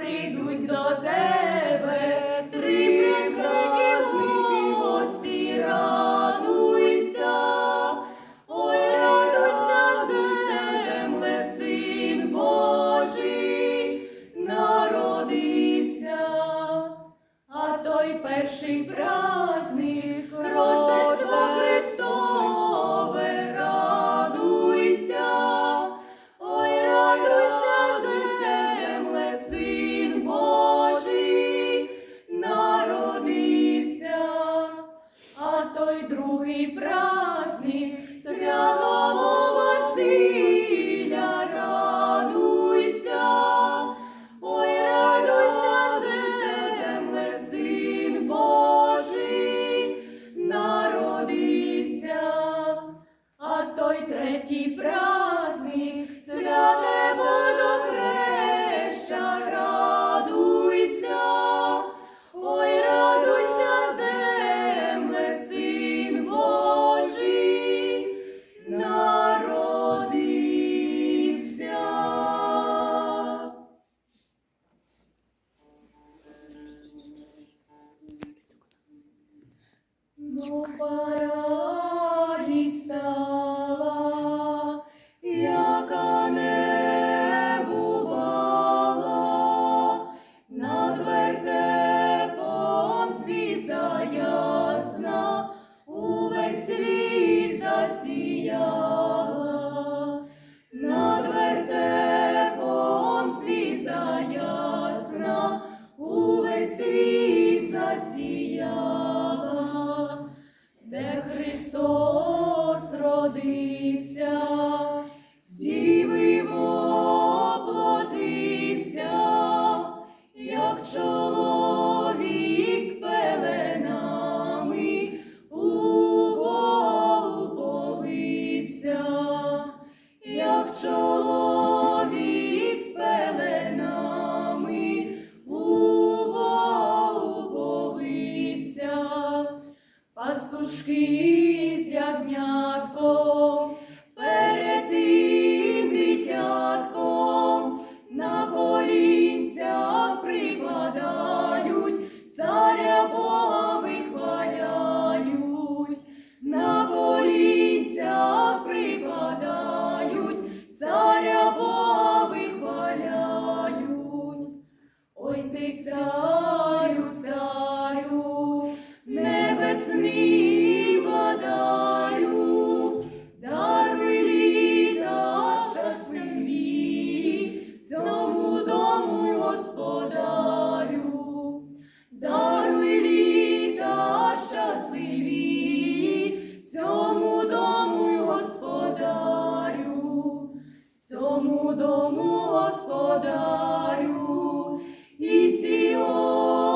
прийдуть до тебе, три праздники гості радуйся, ой, радуйся, дуйся, земле, син Божий, народився, а той перший прав. No para. Христос родився, зівив оплотився, як чоловік з у повився, як чоловік з. Пастушки дому господарю і ціо.